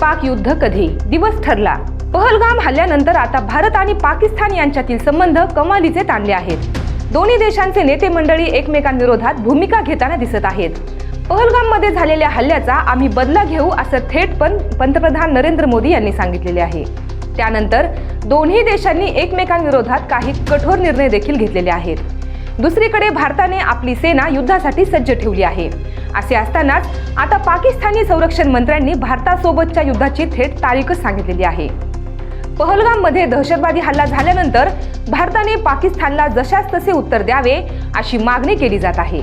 पाक युद्ध कधी? दिवस ठरला. पहलगाम हल्ल्यानंतर आता भारत आणि पाकिस्तान यांच्यातील संबंध कमालीचे ताणले आहेत. दोन्ही देशांचे नेते मंडळी एकमेकांविरोधात भूमिका घेताना दिसत आहेत. पहलगाममध्ये झालेल्या हल्ल्याचा आम्ही बदला घेऊ असं थेट पण पंतप्रधान नरेंद्र मोदी यांनी सांगितलेले आहे. त्यानंतर दोन्ही देशांनी एकमेकांविरोधात काही कठोर निर्णय देखील घेतलेले आहेत. दुसरीकडे भारताने आपली सेना युद्धासाठी सज्ज ठेवली आहे. असे असतानाच आता पाकिस्तानी संरक्षण मंत्र्यांनी भारतासोबतच्या युद्धाची थेट तारीखच सांगितलेली आहे. पहलगाममध्ये दहशतवादी हल्ला झाल्यानंतर भारताने पाकिस्तानला जशास तसे उत्तर द्यावे अशी मागणी केली जात आहे.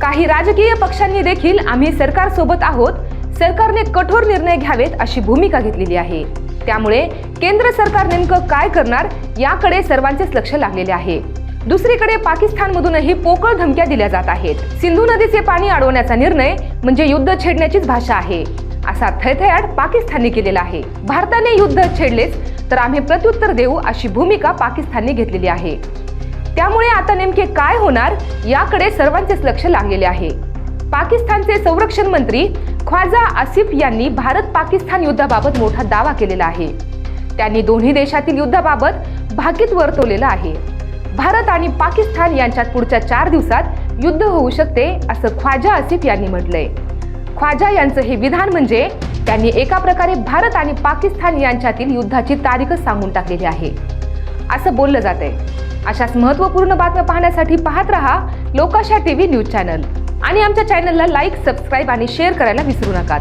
काही राजकीय पक्षांनी देखील आम्ही सरकारसोबत आहोत सरकारने कठोर निर्णय घ्यावेत अशी भूमिका घेतलेली आहे. त्यामुळे केंद्र सरकार नेमकं काय करणार याकडे सर्वांचेच लक्ष लागलेले आहे. दुसरीकडे पाकिस्तानमधूनही पोकळ धमक्या दिल्या जात आहेत. सिंधू नदीचे पाणी अडवण्याचा निर्णय म्हणजे युद्ध छेडण्याचीच भाषा आहे. असा थैथयाट पाकिस्तानने केलेला आहे. भारताने युद्ध छेडलेच तर आम्ही प्रत्युत्तर देऊ अशी भूमिका पाकिस्तानने घेतलेली आहे. त्यामुळे आता नेमके काय होणार याकडे सर्वांचेच लक्ष लागलेले आहे. पाकिस्तानचे संरक्षण मंत्री ख्वाजा आसिफ यांनी भारत पाकिस्तान युद्धाबाबत मोठा दावा केलेला आहे. त्यांनी दोन्ही देशातील युद्धाबाबत भाकीत वर्तवलेलं आहे. भारत आणि पाकिस्तान यांच्यात पुढच्या चार दिवसात युद्ध होऊ शकते असं ख्वाजा आसिफ यांनी म्हटलंय. ख्वाजा यांचं हे विधान म्हणजे त्यांनी एका प्रकारे भारत आणि पाकिस्तान यांच्यातील युद्धाची तारीखच सांगून टाकलेली आहे. असं बोललं जात आहे अशाच महत्त्वपूर्ण बातम्या पाहण्यासाठी पाहत रहा लोकाशा टीव्ही न्यूज चॅनल. आणि आमच्या चॅनलला लाईक सबस्क्राईब आणि शेअर करायला विसरू नका.